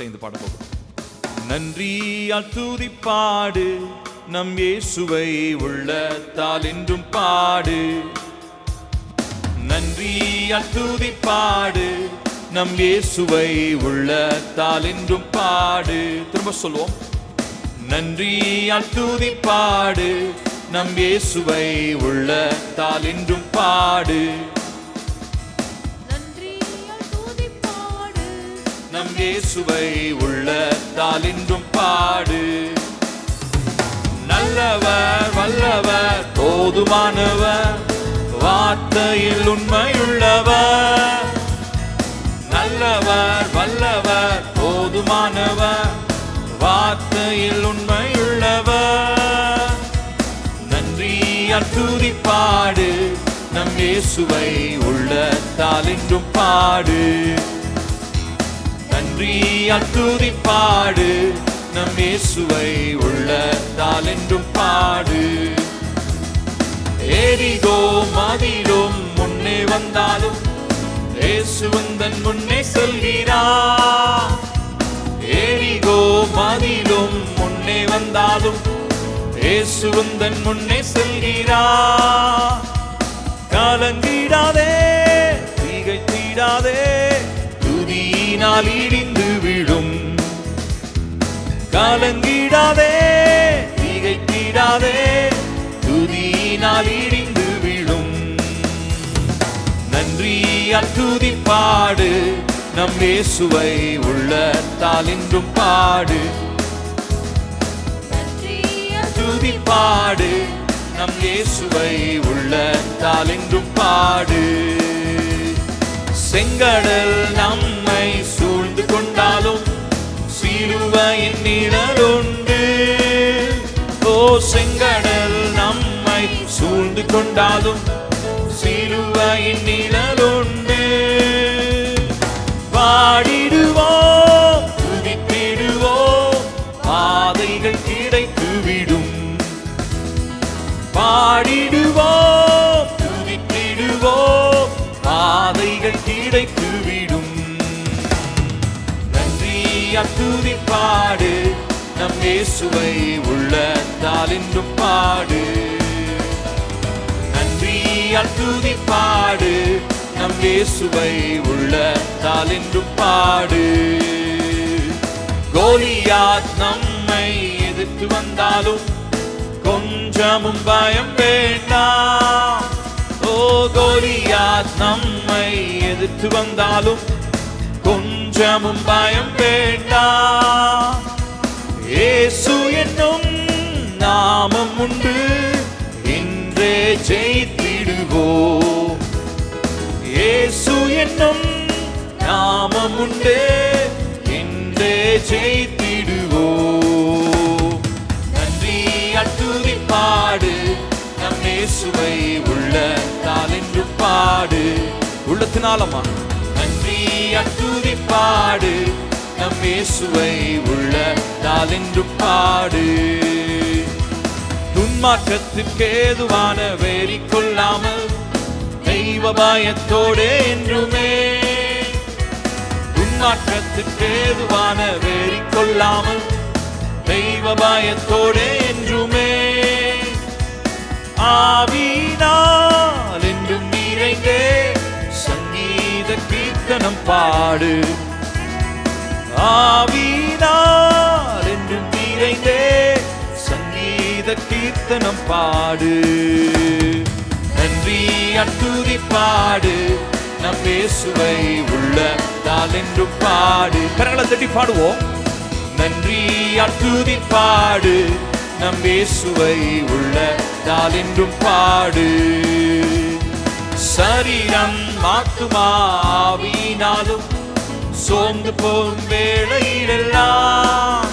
சேர்ந்து பாட போகும் நன்றி அத்துதி பாடு நம் இயேசுவை உள்ளத்தால் என்றும் பாடு. நன்றி அத்துதி பாடு நம் இயேசுவை உள்ளத்தால் என்றும் பாடு. திரும்ப சொல்வோம் அத்தூதி பாடு நம் இயேசுவை உள்ளத்தால் என்றும் பாடு. இயேசுவை உள்ளத்தால் இன்றும் பாடு. நல்லவர் வல்லவர் போதுமானவர் வார்த்தையில் உண்மையுள்ளவர். நல்லவர் வல்லவர் போதுமானவர் வார்த்தையில் உண்மையுள்ளவர். நன்றி துதிப்பாடு நம் இயேசுவை உள்ளத்தால் இன்றும் பாடு. தோன்றி அத்துதி பாடு நம் இயேசுவை உள்ளத்தால் என்றும் பாடு. ஏரிகோ மதிலும் முன்னே வந்தாலும் இயேசுவந்தன் முன்னே செல்கிறார். ஏரிகோ மதிலும் முன்னே வந்தாலும் இயேசுவந்தன் முன்னே செல்கிறார். கலங்கிடாதே தீடாதே துதியினால் இடிந்து விழும். கலங்கிடாதே திகைத்திடாதே துதியினால் இடிந்து விழும். நன்றியால் துதிப்பாடு நம் இயேசுவை உள்ளத்தால் என்றும் பாடு. துதிப்பாடு நம் இயேசுவை உள்ளத்தால் என்றும் பாடு. செங்கடல் நம்மை சூழ்ந்து கொண்டாலும் சிலுவையின் நிழலுண்டு. ஓ செங்கடல் நம்மை சூழ்ந்து கொண்டாலும் சிலுவையின் நிழலுண்டு. பாடிடுவோம் துதித்திடுவோம் பாதைகள் கிடைத்துவிடும். பாடிடு நன்றியால் துதிப்பாடு நம் இயேசுவை உள்ளத்தால் என்றும் பாடு நன்றியால் துதிப்பாடு நம் இயேசுவை உள்ளத்தால் என்றும் பாடு கோலியாத் நம்மை எதிர்த்து வந்தாலும் கொஞ்சமும் பயம் வேண்டாம் ஓ கோலியாத் நம்மை எதிர்த்து வந்தாலும் கொஞ்சமும் பயம் வேண்டாம் இயேசு என்னும் நாமம் உண்டு இன்றே ஜெயித்திடுவோ ஏசு என்னும் நாமம் உண்டு இன்றே ஜெயித்திடுவோ நன்றி அட்டுதி பாடு நம் இயேசுவை உள்ளத்தால் என்று பாடு உள்ளத்தினாலமா அத்துதி பாடு. நம் இயேசுவை உள்ள நாளென்று பாடு. துன்மாற்றத்திற்கு ஏதுவான வேறி கொள்ளாமல் தெய்வ பயத்தோடு என்றுமே. துன்மாற்றத்திற்கு ஏதுவான வேறி கொள்ளாமல் தெய்வ பயத்தோடு என்றுமே. ஆவி கீர்த்தனம் பாடு. ஆவினால் என்று நிறைந்தே சங்கீத கீர்த்தனம் பாடு. நன்றி அத்துதி பாடு. நம் பேசுவை உள்ள என்று பாடு. கரங்களை தட்டி பாடுவோம். நன்றி அத்துதி பாடு. நம் பேசுவை உள்ள என்றும் பாடு. சரீரம் ஆத்துமாவினாலும் சோர்ந்து போம் வேளையிலெல்லாம்.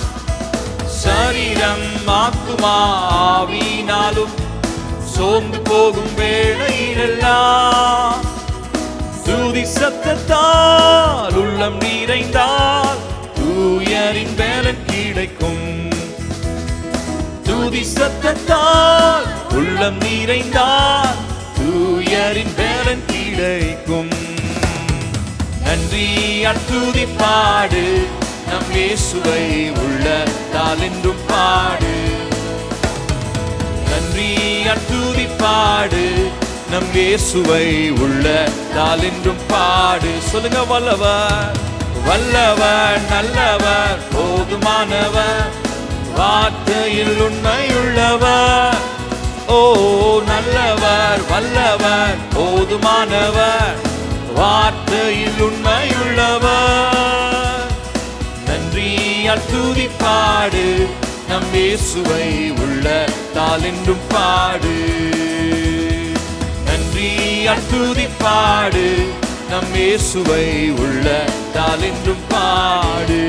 சரீரம் ஆத்துமாவினாலும் சோர்ந்து போகும் வேளையிலெல்லாம். துதி சத்தத்தால் உள்ளம் நிறைந்தால் தூயரின் வேலன் கிடைக்கும். துதி சத்தத்தால் உள்ளம் நிறைந்தால் கர்த்தரின் வேலன் கிடைக்கும். நன்றி அத்துதி பாடு. நம் இயேசுவை உள்ள தாளென்றும் பாடு. நன்றி அத்துதி பாடு. நம் இயேசுவை உள்ள தாளென்றும் பாடு. சொல்லுங்க வல்லவர். வல்லவர் நல்லவர் போதுமானவர். வார்த்தையில் உண்மையுள்ளவர். நல்லவர் வல்லவர் போதுமானவர் வார்த்தையில் உண்மையுள்ளவர். நன்றி அத்துதி பாடு நம் இயேசுவை உள்ள தாளென்றும் பாடு. நன்றி அத்துதி பாடு நம் இயேசுவை உள்ள தாளென்றும் பாடு.